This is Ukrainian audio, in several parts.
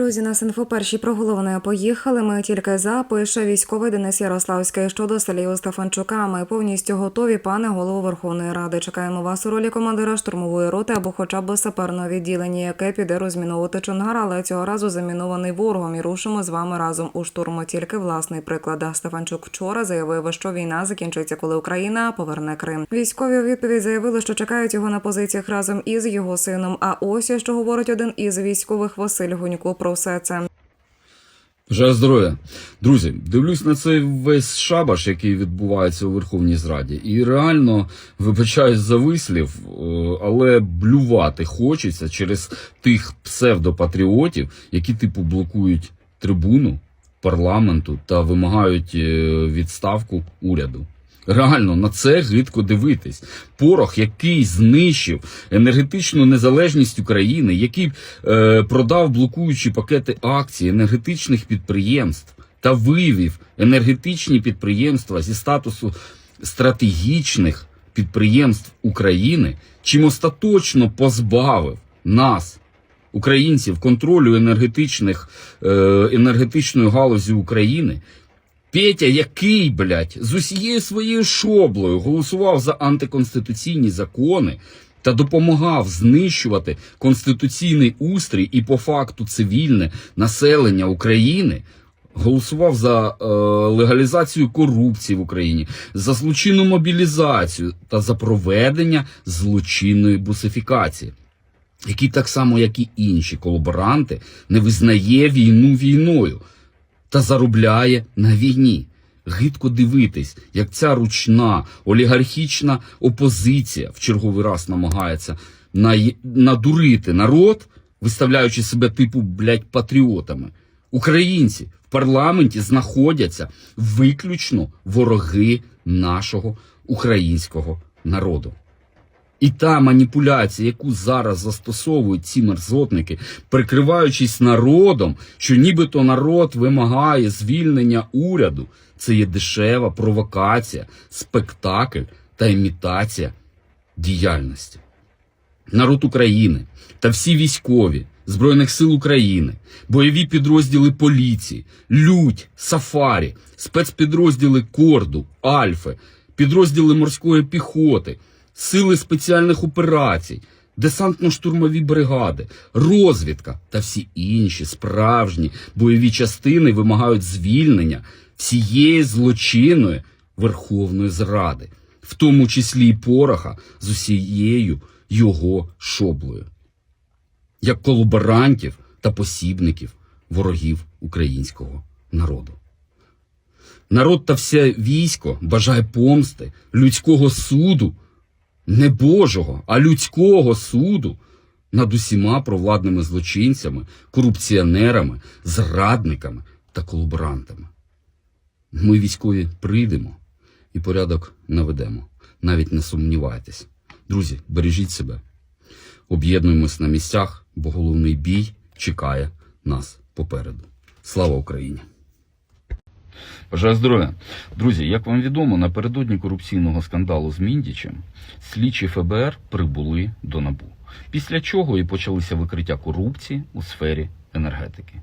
Друзі, нас інфо перші про головне поїхали. Ми тільки за пише військовий Денис Ярославський щодо Сергія Стефанчука. Ми повністю готові, пане голово Верховної Ради. Чекаємо вас у ролі командира штурмової роти або хоча б саперного відділення, яке піде розміновувати Чонгар, але цього разу замінований ворогом. І рушимо з вами разом у штурму. Тільки власний приклад. Стефанчук вчора заявив, що війна закінчиться, коли Україна поверне Крим. Військові у відповідь заявили, що чекають його на позиціях разом із його сином. А ось що говорить один із військових Василь Гунько про все це. Бажаю здоров'я. Друзі, дивлюсь на цей весь шабаш, який відбувається у Верховній Зраді, і реально вибачаюсь за вислів, е, але блювати хочеться через тих псевдопатріотів, які типу блокують трибуну парламенту та вимагають е, відставку уряду. Реально на це гидко дивитись. Порох, який знищив енергетичну незалежність України, який е, продав блокуючі пакети акцій енергетичних підприємств та вивів енергетичні підприємства зі статусу стратегічних підприємств України, чим остаточно позбавив нас, українців, контролю енергетичних, е, енергетичної галузі України. Петя, який, блядь, з усією своєю шоблою голосував за антиконституційні закони та допомагав знищувати конституційний устрій і по факту цивільне населення України, голосував за е, легалізацію корупції в Україні, за злочинну мобілізацію та за проведення злочинної бусифікації. Який так само, як і інші колаборанти, не визнає війну війною та заробляє на війні. Гидко дивитись, як ця ручна олігархічна опозиція в черговий раз намагається надурити народ, виставляючи себе типу блядь, патріотами. Українці в парламенті знаходяться виключно вороги нашого українського народу. І та маніпуляція, яку зараз застосовують ці мерзотники, прикриваючись народом, що нібито народ вимагає звільнення уряду, це є дешева провокація, спектакль та імітація діяльності. Народ України та всі військові Збройних сил України, бойові підрозділи поліції, Людь, Сафарі, спецпідрозділи Корду, Альфи, підрозділи морської піхоти, сили спеціальних операцій, десантно-штурмові бригади, розвідка та всі інші справжні бойові частини вимагають звільнення всієї злочинної верховної зради, в тому числі і пороха з усією його шоблею, як колаборантів та посібників ворогів українського народу. Народ та все військо бажає помсти, людського суду, не Божого, а людського суду над усіма провладними злочинцями, корупціонерами, зрадниками та колаборантами. Ми, військові, прийдемо і порядок наведемо. Навіть не сумнівайтесь. Друзі, бережіть себе. Об'єднуємось на місцях, бо головний бій чекає нас попереду. Слава Україні! Бажаю здоров'я. Друзі, як вам відомо, напередодні корупційного скандалу з Міндічем слідчі ФБР прибули до НАБУ. Після чого і почалися викриття корупції у сфері енергетики.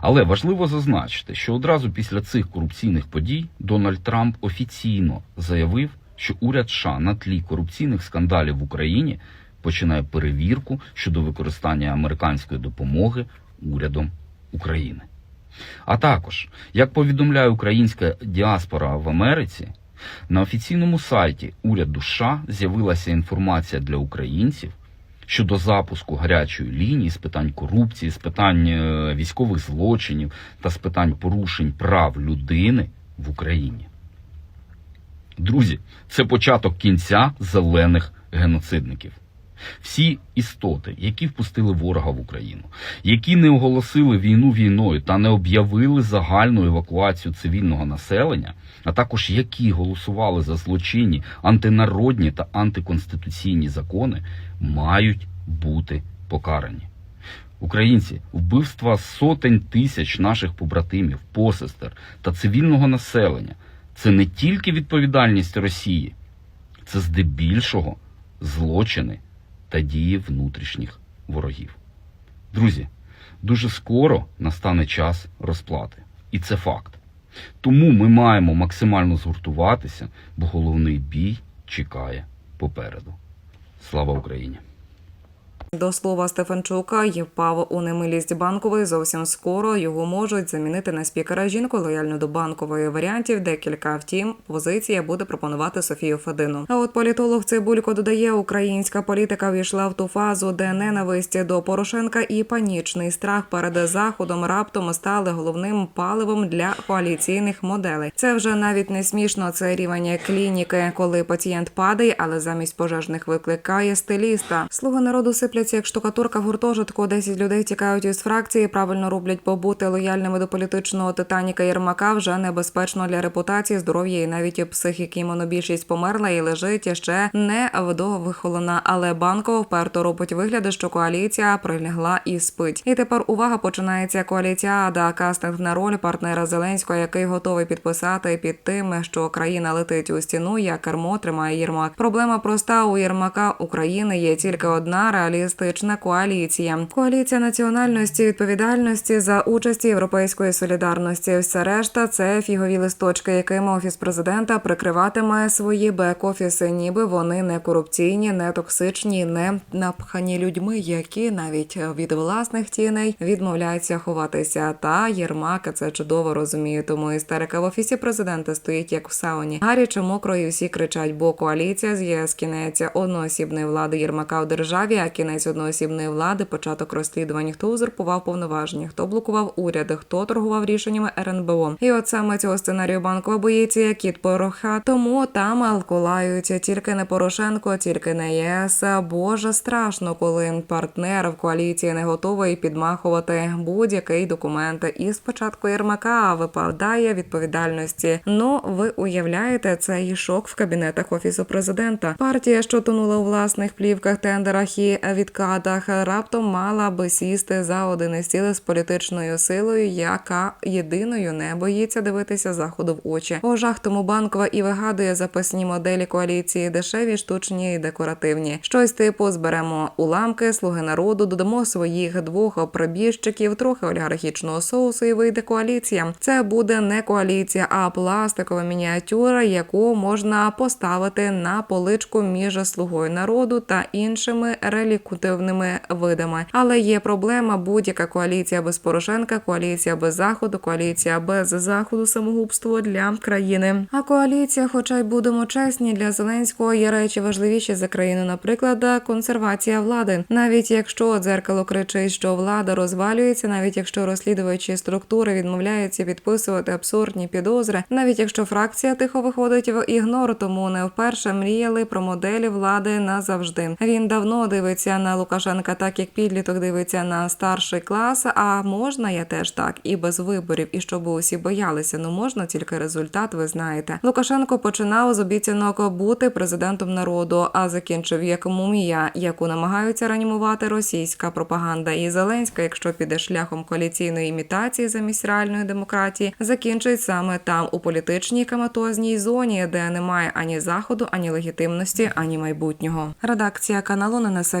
Але важливо зазначити, що одразу після цих корупційних подій Дональд Трамп офіційно заявив, що уряд США на тлі корупційних скандалів в Україні починає перевірку щодо використання американської допомоги урядом України. А також, як повідомляє українська діаспора в Америці, на офіційному сайті уряду США з'явилася інформація для українців щодо запуску гарячої лінії з питань корупції, з питань е, військових злочинів та з питань порушень прав людини в Україні. Друзі, це початок кінця зелених геноцидників. Всі істоти, які впустили ворога в Україну, які не оголосили війну війною та не об'явили загальну евакуацію цивільного населення, а також які голосували за злочинні, антинародні та антиконституційні закони, мають бути покарані. Українці, вбивства сотень тисяч наших побратимів, посестер та цивільного населення це не тільки відповідальність Росії, це здебільшого злочини та дії внутрішніх ворогів. Друзі, дуже скоро настане час розплати. І це факт. Тому ми маємо максимально згуртуватися, бо головний бій чекає попереду. Слава Україні! До слова Стефанчука впав у немилість банкової. Зовсім скоро його можуть замінити на спікера жінку лояльну до банкової варіантів. Декілька втім позиція буде пропонувати Софію Федину. А от політолог Цибулько додає, українська політика війшла в ту фазу, де ненависть до Порошенка і панічний страх перед заходом раптом стали головним паливом для коаліційних моделей. Це вже навіть не смішно. Це рівень клініки, коли пацієнт падає, але замість пожежних викликає стиліста. Слуги народу сипляться як штукатурка в гуртожитку. 10 людей тікають із фракції. Правильно роблять побути лояльними до політичного титаніка Єрмака. Вже небезпечно для репутації, здоров'я і навіть психіки. Монобільшість померла і лежить ще не вдовихолона. Але банкова вперто робить вигляди, що коаліція прилягла і спить. І тепер увага починається коаліціада. Кастинг на роль партнера Зеленського, який готовий підписати під тим, що країна летить у стіну, як кермо тримає Єрмак. Проблема проста у Єрмака України є тільки одна реалістична коаліція. Коаліція національності відповідальності за участі європейської солідарності. Все решта це фігові листочки, якими офіс президента прикриватиме свої бек-офіси, ніби вони не корупційні, не токсичні, не напхані людьми, які навіть від власних тіней відмовляються ховатися. Та Єрмак це чудово розуміє. Тому істерика в офісі президента стоїть як в сауні. Гаряче мокро і всі кричать, бо коаліція з ЄС кінець одноосібної влади Єрмака у державі, а кінець одноосібної влади, початок розслідувань, хто узурпував повноваження, хто блокував уряди, хто торгував рішеннями РНБО. І от саме цього сценарію банкова боїться кіт пороха. Тому там алколаються тільки не Порошенко, тільки не ЄС. Боже, страшно, коли партнер в коаліції не готовий підмахувати будь-який документ. І спочатку Єрмака випадає відповідальності. Ну ви уявляєте цей шок в кабінетах офісу президента. Партія, що тонула у власних плівках, тендерах і відкатах, раптом мала би сісти за один стіл з політичною силою, яка єдиною не боїться дивитися заходу в очі. О жах тому банкова і вигадує запасні моделі коаліції, дешеві, штучні і декоративні. Щось типу зберемо уламки, слуги народу, додамо своїх двох прибіжчиків, трохи олігархічного соусу, і вийде коаліція. Це буде не коаліція, а пластикова мініатюра, яку можна поставити на поличку між слугою народу та іншими релікутивними видами. Але є проблема: будь-яка коаліція без Порошенка, коаліція без заходу, коаліція без заходу самогубство для країни. А коаліція, хоча й будемо чесні, для Зеленського є речі важливіші за країну, наприклад, консервація влади. Навіть якщо дзеркало кричить, що влада розвалюється, навіть якщо розслідувачі структури відмовляються підписувати абсурдні підозри, навіть якщо фракція тихо виходить в ігнор, тому не вперше мріяли про моделі влади назавжди. Він давно дивиться на Лукашенка, так як підліток дивиться на старший клас. А можна я теж так і без виборів, і щоб усі боялися. Ну можна тільки результат. Ви знаєте. Лукашенко починав з обіцянок бути президентом народу, а закінчив як мумія, яку намагаються реанімувати російська пропаганда. І Зеленська, якщо піде шляхом коаліційної імітації замість реальної демократії, закінчить саме там у політичній каматозній зоні, де немає ані заходу, ані легітимності, ані майбутнього. Редакція каналу не несе